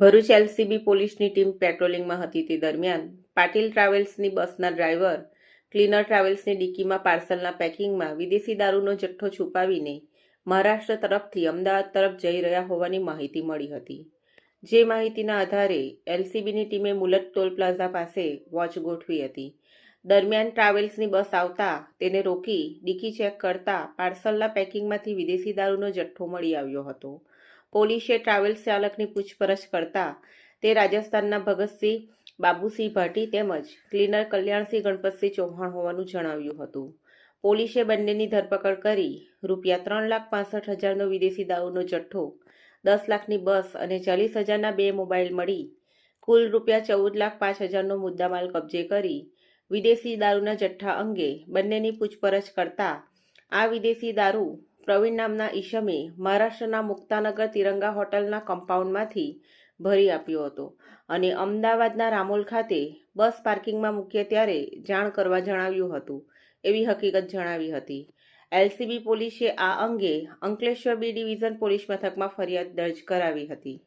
Bharuch LCB પોલીસની team પેટ્રોલિંગમાં હતી તે દરમિયાન. પાટીલ ટ્રાવેલ્સની બસના ડ્રાઈવર, ક્લીનર ટ્રાવેલ્સની ડિક્કીમાં પાર્સલના પેકિંગમાં વિદેશી દારૂનો જથ્થો છુપાવીને મહારાષ્ટ્ર તરફથી અમદાવાદ તરફ જઈ રહ્યા હોવાની માહિતી મળી હતી. જે માહિતીના આધારે એલસીબીની ટીમે મુલત ટોલ પ્લાઝા પાસે વોચ ગોઠવી હતી. દરમિયાન ટ્રાવેલ્સની બસ આવતા તેને રોકી ડિક્કી ચેક કરતા પાર્સલના પેકિંગમાંથી વિદેશી દારૂનો જથ્થો મળી આવ્યો હતો. પોલીસે ટ્રાવેલ્સ ચાલકની પૂછપરછ કરતા તે રાજસ્થાનના ભગતસિંહ બાબુસિંહ ભાટી તેમજ ક્લીનર કલ્યાણસિંહ ગણપતસિંહ ચૌહાણ હોવાનું જણાવ્યું હતું. પોલીસે બંનેની ધરપકડ કરી રૂપિયા ત્રણ લાખ પાસઠ હજારનો વિદેશી દારૂનો જથ્થો, દસ લાખની બસ અને ચાલીસ હજારના બે મોબાઈલ મળી, કુલ રૂપિયા ચૌદ લાખ પાંચ હજારનો મુદ્દામાલ કબજે કરી વિદેશી દારૂના જથ્થા અંગે બંનેની પૂછપરછ કરતા આ વિદેશી દારૂ પ્રવીણ નામના ઈશમે મહારાષ્ટ્રના મુક્તાનગર તિરંગા હોટલના કમ્પાઉન્ડમાંથી ભરી આપ્યો હતો અને અમદાવાદના રામોલ ખાતે બસ પાર્કિંગમાં મૂકીએ ત્યારે જાણ કરવા જણાવ્યું હતું, એવી હકીકત જણાવી હતી. એલસીબી પોલીસે આ અંગે અંકલેશ્વર બી ડિવિઝન પોલીસ મથકમાં ફરિયાદ દર્જ કરાવી હતી.